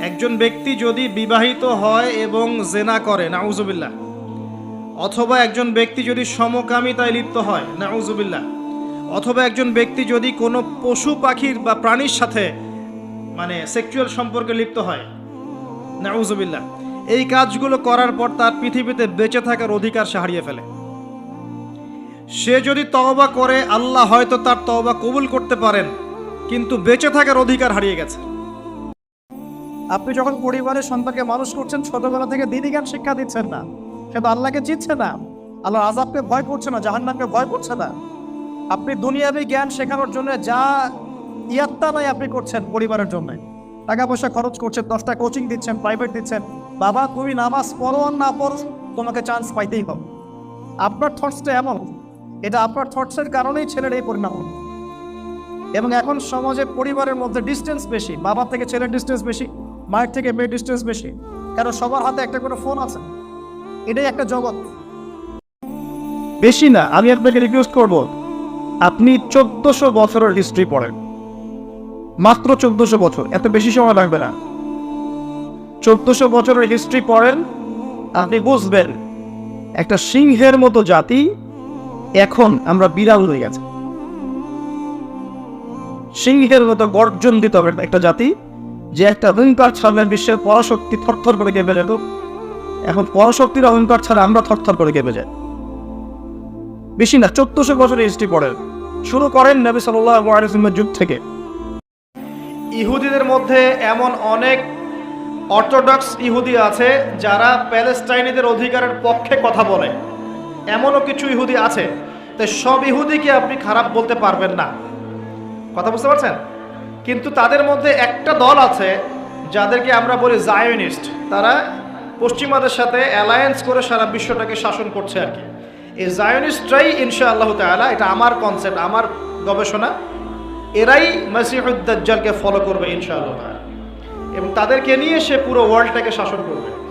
একজন ব্যক্তি যদি বিবাহিত হয় এবং জেনা করে, নাউজুবিল্লাহ। অথবা একজন ব্যক্তি যদি সমকামিতায় লিপ্ত হয়, নাউজুবিল্লাহ। অথবা একজন ব্যক্তি যদি কোনো পশু পাখির বা প্রাণীর সাথে মানে সেক্সুয়াল সম্পর্কে লিপ্ত হয়, নাউজুবিল্লাহ। এই কাজগুলো করার পর তার পৃথিবীতে বেঁচে থাকার অধিকার সে হারিয়ে ফেলে। সে যদি তওবা করে, আল্লাহ হয়তো তার তওবা কবুল করতে পারেন, কিন্তু বেঁচে থাকার অধিকার হারিয়ে গেছে। আপনি যখন পরিবারের সন্তানকে মানুষ করছেন, ছোটবেলা থেকে দিদি জ্ঞান শিক্ষা দিচ্ছেন না। সে তো আল্লাহকে চিনছে না। আল্লাহ আজাবকে ভয় করছে না, জাহান্নামকে ভয় করছে না। আপনি দুনিয়াবি জ্ঞান শেখানোর জন্য যা ইয়াত্তা নাই আপনি করছেন পরিবারের জন্য। টাকা পয়সা খরচ করছেন, দশটা কোচিং দিচ্ছেন প্রাইভেট দিচ্ছেন। বাবা, তুমি নামাজ পড়ো আর না পড়ো, তোমাকে চান্স পাইতেই হবে। আপনার থটসটা এমন, এটা আপনার থটসের কারণেই ছেলের এই পরিণাম এবং এখন সমাজে পরিবারের মধ্যে ডিস্টেন্স বেশি বাবা থেকে ছেলের ডিস্টেন্স বেশি। মায়ের থেকে মেয়ের ডিস্টেন্স বেশি। কারণ সবার হাতে একটা করে ফোন আছে। এটাই একটা জগৎ। বেশি না, আমি আপনাকে রিকোয়েস্ট করব, আপনি চোদ্দশো বছরের হিস্ট্রি পড়েন। মাত্র চোদ্দশো বছর, এত বেশি সময় লাগবে না। চোদ্দশো বছরের হিস্ট্রি পড়েন, আপনি বুঝবেন, একটা সিংহের মতো জাতি এখন আমরা বিড়াল হয়ে গেছে। সিংহের মতো গর্জন দিতে হবে একটা জাতি। যে একটা অহংকার ছাড়লে বিশ্বের পরাশক্তি থরথর করে কেঁপে যেত এখন পরাশক্তির অহংকার ছাড়া আমরা থরথর করে কেঁপে যাই। বেশি না, চোদ্দশো বছরের হিস্ট্রি পড়েন। শুরু করেন নবী সাল্লামের যুগ থেকে। ইহুদিদের মধ্যে এমন অনেক অর্থোডক্স ইহুদি আছে যারা প্যালেস্টাইনিদের অধিকারের পক্ষে কথা বলে। এমনও কিছু ইহুদি আছে। তাই সব ইহুদিকে আপনি খারাপ বলতে পারবেন না। কথা বুঝতে পারছেন? কিন্তু তাদের মধ্যে একটা দল আছে যাদেরকে আমরা বলি জায়োনিস্ট তারা পশ্চিমাদের সাথে অ্যালায়েন্স করে সারা বিশ্বটাকে শাসন করছে আর কি। এই জায়োনিস্টরাই ইনশা আল্লাহ তালা এটা আমার কনসেপ্ট আমার গবেষণা, এরাই মাসিহুদ্দাজ্জালকে ফলো করবে ইনশাআল্লাহ। এবং তাদেরকে নিয়ে সে পুরো ওয়ার্ল্ডটাকে শাসন করবে।